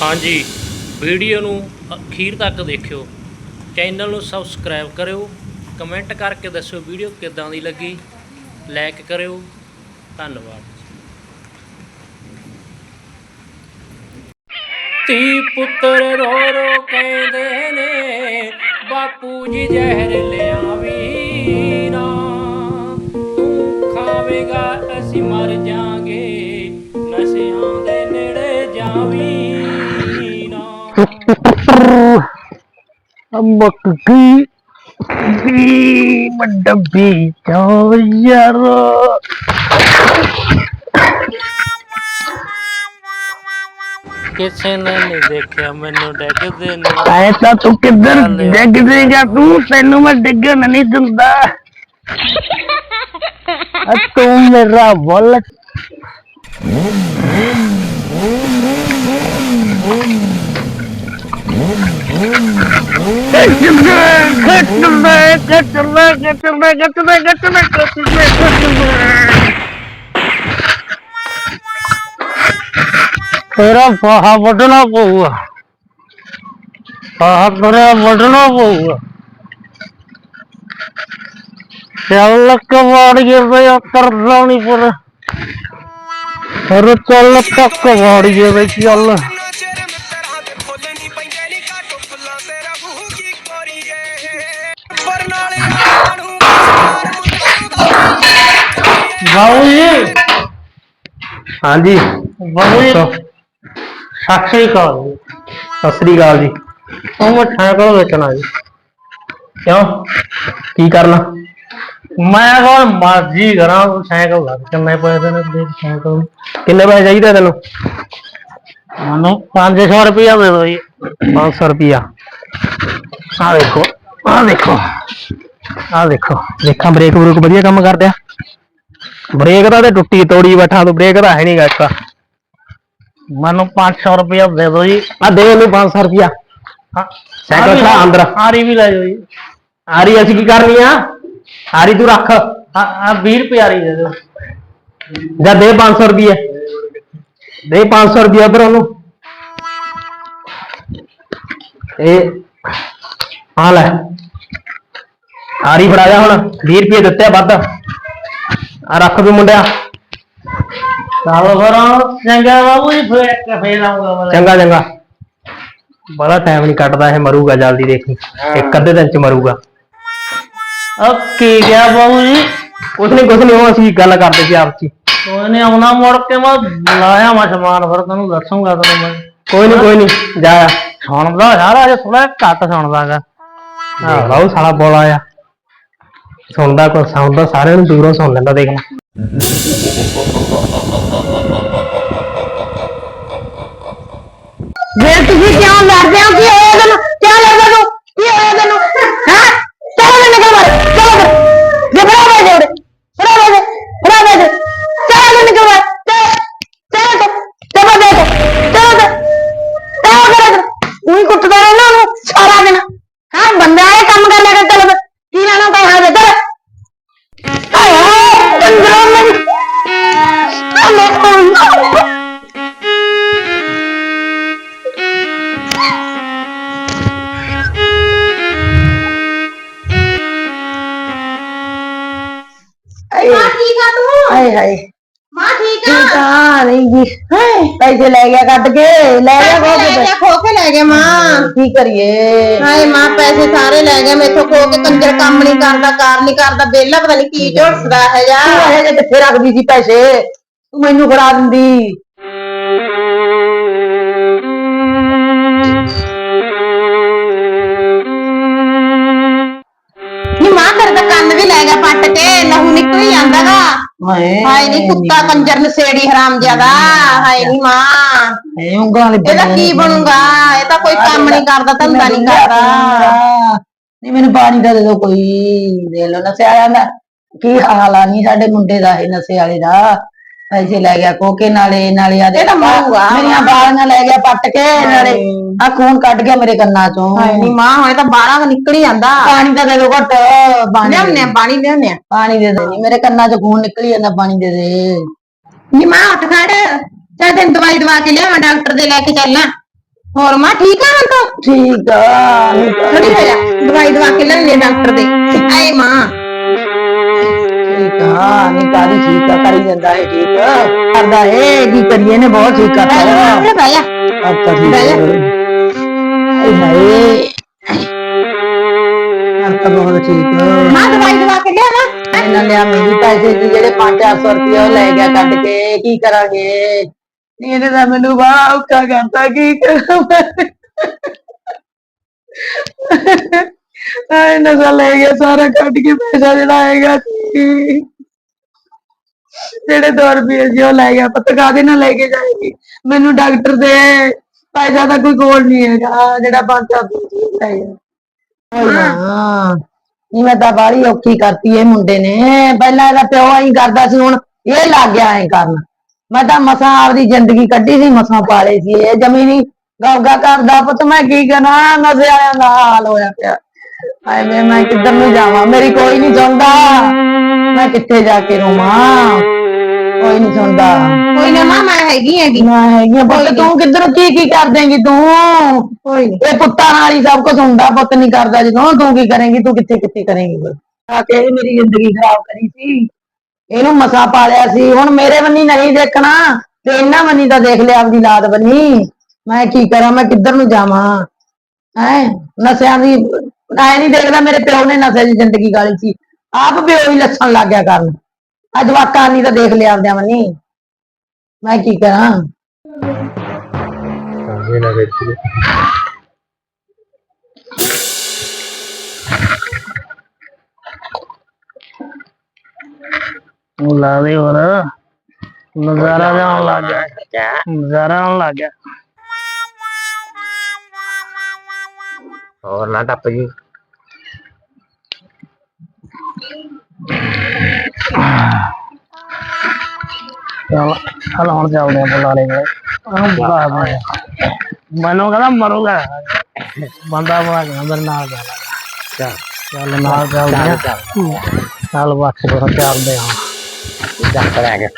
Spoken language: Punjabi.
ਹਾਂਜੀ, ਵੀਡੀਓ ਨੂੰ ਅਖੀਰ ਤੱਕ ਦੇਖਿਓ। ਚੈਨਲ ਨੂੰ ਸਬਸਕ੍ਰਾਈਬ ਕਰਿਓ, ਕਮੈਂਟ ਕਰਕੇ ਦੱਸਿਓ ਵੀਡੀਓ ਕਿੱਦਾਂ ਦੀ ਲੱਗੀ, ਲਾਈਕ ਕਰਿਓ, ਧੰਨਵਾਦ। ਤੀ ਪੁੱਤਰ ਰੋ ਰੋ ਕਹਿੰਦੇ ਨੇ, ਬਾਪੂ ਜੀ ਜ਼ਹਿਰ ਲਿਆਵੀ ਨਾ। ਤੂੰ ਖਾਵੇਂਗਾ, ਅਸੀਂ ਮਰ ਜਾਾਂਗੇ ਗਈ ਵੀ ਮੱਡਬੀ ਚੋ ਯਾਰੋ? ਕਿਸੇ ਨੇ ਨਹੀਂ ਦੇਖਿਆ ਮੈਨੂੰ ਡੈਗਦੇ ਨੇ। ਐ ਤਾਂ ਤੂੰ ਕਿੱਧਰ ਡਿੱਗ ਦੇਗਾ ਤੂੰ? ਤੈਨੂੰ ਮੈਂ ਡਿੱਗਣ ਨਹੀਂ ਦਿੰਦਾ। ਆ ਤੂੰ ਮੇਰਾ ਬੁੱਲ ਤੇਰਾ ਫਾਹਾ ਵੱਢਣਾ ਪਊਗਾ। ਫਾਹਾ ਤੇਰਾ ਵੱਢਣਾ ਪਊਗਾ। ਚੱਲ ਕਵਾੜੀਏ ਵੇ ਕਰਦਾ ਨਹੀਂ ਪਰ ਫਿਰ ਚੱਲ ਤੱਕ ਵਾੜੀਏ ਵੇ ਚੱਲ। ਬਾਬੂ ਜੀ ਹਾਂਜੀ ਬਾਬੂ ਜੀ ਸਤਿ ਸ੍ਰੀ ਅਕਾਲ ਜੀ ਸਤਿ ਸ੍ਰੀ ਅਕਾਲ ਜੀ ਉਹ ਮੈਂ ਸਾਈਕਲ ਵੇਚਣਾ ਜੀ ਕਿਉਂ ਕੀ ਕਰਨਾ ਮੈਂ ਕੋਲ ਮਰਜ਼ੀ ਕਰਾਂ ਉਹ ਸਾਈਕਲ ਲੱਗ ਕਿੰਨੇ ਪੈਸੇ ਨੇ ਦੇ ਸਾਈਕਲ ਨੂੰ? ਕਿੰਨੇ ਪੈਸੇ ਚਾਹੀਦੇ ਤੈਨੂੰ ਮੈਨੂੰ 500 ਰੁਪਇਆ ਦੇ ਦਿਓ ਜੀ 500 ਰੁਪਇਆ ਆ ਦੇਖੋ ਆ ਦੇਖੋ ਆ ਦੇਖੋ ਦੇਖਾਂ ਬ੍ਰੇਕ ਬਰੂਕ ਵਧੀਆ ਕੰਮ ਕਰਦੇ ਆ ਬ੍ਰੇਕ ਦਾ ਤੇ ਟੁੱਟੀ ਤੋੜੀ ਬੈਠਾ ਤੂੰ ਬ੍ਰੇਕ ਦਾ ਹੈ ਨਹੀਂਗਾ ਇੱਕ। ਮੈਨੂੰ 500 ਰੁਪਇਆ ਦੇ ਦਿਓ ਜੀ। ਆ ਦੇ ਉਹਨੂੰ 500 ਰੁਪਇਆ। ਸਾਈਕਲ ਖੜਾ ਅੰਦਰ। ਆਰੀ ਵੀ ਲੈ ਜਾਓ ਜੀ। ਆਰੀ ਅਸੀਂ ਕੀ ਕਰਨੀ ਆ? ਆਰੀ ਤੂੰ ਰੱਖ। ਆ 20 ਰੁਪਏ ਆਰੀ ਦੇ ਦਿਓ। ਜਾਂ ਦੇ 500 ਰੁਪਏ ਦੇ 500 ਰੁਪਏ ਉਧਰ ਉਹਨੂੰ। ਇਹ ਆ ਲੈ। ਆਰੀ ਫੜਾ ਜਾ ਹੁਣ 20 ਰੁਪਏ ਦਿੱਤੇ ਵੱਧ। ਆ ਰੱਖ ਵੀ ਮੁੰਡਿਆ। ਚੱਲ ਫਿਰ ਚੰਗਾ ਬਾਬੂ ਜੀ ਫੇਰ ਫੇਰ ਆਉਂਗਾ ਚੰਗਾ ਚੰਗਾ। ਬੜਾ ਟਾਈਮ ਨਹੀਂ ਕੱਟਦਾ ਇਹ ਮਰੂਗਾ ਜਲਦੀ ਦੇਖੀ। ਇੱਕ ਅੱਧੇ ਦਿਨ ਚ ਮਰੂਗਾ। ਓਕੇ ਗਿਆ ਬਾਬੂ ਜੀ? ਕੁਛ ਨਹੀਂ ਕੁਛ ਨਹੀਂ ਉਹ ਅਸੀਂ ਗੱਲ ਕਰਦੇ ਸੀ ਆਪ ਚ ਉਹਨੇ ਆਉਣਾ ਮੁੜ ਕੇ ਮੈਂ ਲਾਇਆ ਮੈਂ ਸਮਾਨ ਫਿਰ ਤੈਨੂੰ ਦੱਸੂਗਾ ਤੈਨੂੰ ਮੈਂ। ਕੋਈ ਨਹੀਂ ਕੋਈ ਨਹੀਂ ਜਾ ਸੁਣਦਾ ਯਾਰ ਅਜੇ ਥੋੜਾ ਘੱਟ ਸੁਣਦਾਗਾ ਹਾਂ ਬਾਬੂ ਸਾਲਾ ਬੋਲਾ ਆ ਸੁਣਦਾ ਕੋ ਸੁਣਦਾ ਸਾਰਿਆਂ ਨੂੰ ਦੂਰੋਂ ਸੁਣ ਲੈਂਦਾ ਦੇਖ ਲੈ। ਵੇ ਤੁਸੀਂ ਕਿਉਂ ਲੜਦੇ ਹੋ? ਕਿ ਨਹੀਂ ਜੀ ਪੈਸੇ ਲੈ ਗਿਆ ਕੱਢ ਕੇ ਲੈ ਗਿਆ ਬਹੁਤ ਗਿਆ ਖੋ ਕੇ ਲੈ ਗਿਆ ਮਾਂ। ਕੀ ਕਰੀਏ? ਹਾਏ ਮਾਂ ਪੈਸੇ ਸਾਰੇ ਲੈ ਗਿਆ ਮੈਥੋਂ ਖੋ ਕੇ ਕੰਜਰ ਕੰਮ ਨਹੀਂ ਕਰਦਾ ਕਾਰ ਨਹੀਂ ਕਰਦਾ ਬੇਲਾ ਪਤਾ ਨਹੀਂ ਕੀ ਝੋਟਦਾ ਹੈ ਜਾ ਤੂੰ ਇਹ ਜੇ ਕਿੱਥੇ ਰੱਖਦੀ ਸੀ ਪੈਸੇ? ਤੂੰ ਮੈਨੂੰ ਫੜਾ ਦਿੰਦੀ। ਨੀ ਮਾਂ ਤੇਰੇ ਤਾਂ ਕੰਨ ਵੀ ਲੈ ਗਿਆ ਪੱਟ ਕੇ ਲਹੂ ਨਿਕਲ ਹੀ ਜਾਂਦਾਗਾ। ਹਾਏ। ਹਾਏ ਨੀ ਕੁੱਤਾ ਕੰਜਰ ਨਸੇੜੀ ਹਰਾਮ ਜ਼ਿਆਦਾ ਹਾਏ ਨੀ ਮਾਂ। ਇਹ ਉਂਗਲਾਂ ਵਾਲੇ ਇਹਦਾ ਕੀ ਬਣੂਗਾ? ਇਹ ਤਾਂ ਕੋਈ ਕੰਮ ਨਹੀਂ ਕਰਦਾ ਧੰਦਾ ਨਹੀਂ ਕਰਦਾ। ਨਹੀਂ ਮੈਨੂੰ ਪਾਣੀ ਦਾ ਦੇ ਦਿਓ ਕੋਈ। ਦੇ ਲੋ ਨਸ਼ੇ ਵਾਲਿਆਂ ਦਾ ਕੀ ਹਾਲ ਆ ਨਹੀਂ ਸਾਡੇ ਮੁੰਡੇ ਦਾ ਇਹ ਨਸ਼ੇ ਵਾਲੇ ਦਾ। ਪੈਸੇ ਲੈ ਗਿਆ ਕੋਕੇ ਨਾਲੇ ਨਾਲੇ ਆ ਦੇ ਇਹ ਤਾਂ ਮਰੂਗਾ। ਮੇਰੀਆਂ ਬਾਲੀਆਂ ਲੈ ਗਿਆ ਪੱਟ ਕੇ ਨਾਲੇ ਆ ਖੂਨ ਕੱਢ ਗਿਆ ਮੇਰੇ ਕੰਨਾਂ ਚੋਂ। ਹਾਏ ਨੀ ਮਾਂ ਇਹ ਤਾਂ ਬਾਹਰਾਂ ਨਿਕਲ ਹੀ ਜਾਂਦਾ। ਪਾਣੀ ਤਾਂ ਦੇ ਦਿਓ ਘੱਟ ਪਾਣੀ ਲਿਆਉਣੇ ਆ ਪਾਣੀ ਲਿਆਉਣੇ ਆ। ਪਾਣੀ ਦੇ ਦੇ ਮੇਰੇ ਕੰਨਾਂ 'ਚ ਖੂਨ ਨਿਕਲੀ ਜਾਂਦਾ ਪਾਣੀ ਦੇ ਦੇ। ਨੀ ਮਾਂ ਉੱਠ ਖੜ ਚੱਲ ਤੈਨੂੰ ਦਵਾਈ ਦਵਾ ਕੇ ਲਿਆਵਾਂ ਡਾਕਟਰ ਦੇ ਲੈ ਕੇ ਚੱਲਾਂ। ਹੋਰ ਮਾਂ ਠੀਕ ਆ ਹੁਣ ਤੂੰ? ਠੀਕ ਆ ਥੋੜੀ ਹੋ ਜਾ ਦਵਾਈ ਦਵਾ ਕੇ ਲੈਣੇ ਡਾਕਟਰ ਦੇ। ਆਏ ਮਾਂ। ਹਾਂ ਨਹੀਂ ਕਾਦੀ ਠੀਕ ਆ ਕਰੀ ਜਾਂਦਾ ਹੈ ਠੀਕ ਕਰਦਾ ਹੈ ਕੀ ਕਰੀਏ ਨੇ ਬਹੁਤ ਠੀਕ ਕਰਦਾ ਹੈ ਬਹਿ ਜਾ ਆਪਕਾ ਠੀਕ ਹੈ ਏ ਹਾਏ ਕਰਤਾ ਬਹੁਤ ਠੀਕ ਹੈ ਮਾਂ ਦਵਾਈ ਦਵਾ ਕੇ ਲਿਆ ਨਾ ਇਹਨਾਂ ਨੇ ਆ ਮੇਰੀ ਪੈਸੇ ਕੀ ਜਿਹੜੇ 5-400 ਰੁਪਏ ਉਹ ਲੈ ਗਿਆ ਕੱਢ ਕੇ ਕੀ ਕਰਾਂਗੇ ਨਹੀਂ ਇਹਨੇ ਤਾਂ ਮੈਨੂੰ ਬਾਹ ਔਖਾ ਕਰਤਾ ਕੀ ਕਰਾਂ ਆਏ ਨਜ਼ਰ ਲੈ ਗਿਆ ਸਾਰਾ ਕੱਢ ਕੇ ਪੈਸਾ ਜਿਹੜਾ ਆਏਗਾ ਜਿਹੜੇ 2 ਰੁਪਏ ਸੀ ਉਹ ਲੈ ਗਿਆ ਪਤਾ ਕਾਹਦੇ ਨਾਲ ਲੈ ਕੇ ਜਾਏਗੀ। ਮੈਨੂੰ ਡਾਕਟਰ ਦੇ ਪੈਸਾ ਦਾ ਕੋਈ ਕੋਲ ਨਹੀਂ ਹੈਗਾ ਜਿਹੜਾ 5-400 ਰੁਪਏ ਲੈ ਗਿਆ। ਹਾਂ। ਨਹੀਂ ਮੈਂ ਤਾਂ ਬਾਹਲੀ ਔਖੀ ਕਰਤੀ ਇਹ ਮੁੰਡੇ ਨੇ। ਪਹਿਲਾਂ ਇਹਦਾ ਪਿਓ ਐਂ ਕਰਦਾ ਸੀ ਹੁਣ ਇਹ ਲੱਗ ਗਿਆ ਐਂ ਕਰਨ। ਮੈਂ ਤਾਂ ਮਸਾਂ ਆਪਦੀ ਜ਼ਿੰਦਗੀ ਕੱਢੀ ਸੀ ਮਸਾਂ ਪਾਲੇ ਸੀ ਇਹ ਜ਼ਮੀਨੀ। ਗਾਉਗਾ ਕਰਦਾ ਪੁੱਤ ਮੈਂ ਕੀ ਕਰਾਂ? ਨਜ਼ਰ ਆਇਆ ਦਾ ਹਾਲ ਹੋਇਆ ਪਿਆ। ਹਾਏ ਮੈਂ ਕਿੱਧਰ ਨੂੰ ਜਾਵਾਂ? ਮੇਰੀ ਕੋਈ ਨਹੀਂ ਸੁਣਦਾ ਮੈਂ ਕਿੱਥੇ ਜਾ ਕੇ ਰੋਵਾਂ? ਕੋਈ ਨਹੀਂ ਸੁਣਦਾ। ਕੋਈ ਨਾ ਮਾਂ ਮੈਂ ਹੈਗੀ ਹੈਗੀ। ਨਾ ਹੈਗੀਆਂ ਪੁੱਤ ਤੂੰ ਕਿੱਧਰ ਕੀ ਕੀ ਕਰ ਦੇਂਗੀ ਤੂੰ? ਕੋਈ ਇਹ ਪੁੱਤਾਂ ਨਾਲ ਹੀ ਸਭ ਕੁਝ ਹੁੰਦਾ ਪੁੱਤ ਨਹੀਂ ਕਰਦਾ ਜਦੋਂ। ਤੂੰ ਕੀ ਕਰੇਂਗੀ? ਤੂੰ ਕਿੱਥੇ ਕਿੱਥੇ ਕਰੇਂਗੀ? ਆ ਕੇ ਇਹ ਮੇਰੀ ਜ਼ਿੰਦਗੀ ਖਰਾਬ ਕਰੀ ਸੀ। ਇਹਨੂੰ ਮਸਾ ਪਾਲਿਆ ਸੀ। ਹੁਣ ਮੇਰੇ ਬੰਨੀ ਨਹੀਂ ਦੇਖਣਾ। ਤੇ ਇਹਨਾਂ ਬੰਨੀ ਤਾਂ ਦੇਖ ਲਿਆ ਆਪਦੀ ਲਾਦ ਬੰਨੀ। ਮੈਂ ਕੀ ਕਰਾਂ? ਮੈਂ ਕਿੱਧਰ ਨੂੰ ਜਾਵਾਂ? ਹੈ? ਨਸ਼ਿਆਂ ਦੀ ਐ ਨਹੀਂ ਦੇਖਦਾ ਮੇਰੇ ਪਿਓ ਨੇ ਨਸ਼ੇ ਦੀ ਜ਼ਿੰਦਗੀ ਗਾਲੀ ਸੀ। ਆਪ ਪਿਓ ਹੀ ਲੱਛਣ ਲੱਗ ਗਿਆ ਕਰਨ। ਅੱਜ ਵਾਕਾਂ ਨਹੀਂ ਤਾਂ ਦੇਖ ਲਿਆ ਆਪਦਿਆਂ ਬੰਨੀ ਮੈਂ ਕੀ ਕਰਾਂ? ਉਹ ਲਾ ਦੇ ਹੋਰ। ਨਜ਼ਾਰਾ ਜਾਣ ਲੱਗ ਗਿਆ। ਨਜ਼ਾਰਾ ਆਉਣ ਲੱਗ ਗਿਆ। ਹੋਰ ਨਾ ਟੱਪ ਜੀ। ਚਲ ਹਲ ਹੁਣ ਚੱਲਦੇ ਆ ਬੁਲਾਰੇ ਕੋਲੇ। ਆਹ ਬੁਲਾ ਦੇ ਮੈਨੂੰ ਕਹਿੰਦਾ ਮਰੂਗਾ। ਬੰਦਾ ਬਣਾ ਕੇ ਮੇਰੇ ਨਾਲ ਜਾਣਾ ਚੱਲ। ਚੱਲ ਨਾਲ ਚੱਲਦੇ ਆ ਚੱਲ ਬੱਸ ਕੋਲ ਚੱਲਦੇ ਆ ਚੱਲ ਆ ਗਿਆ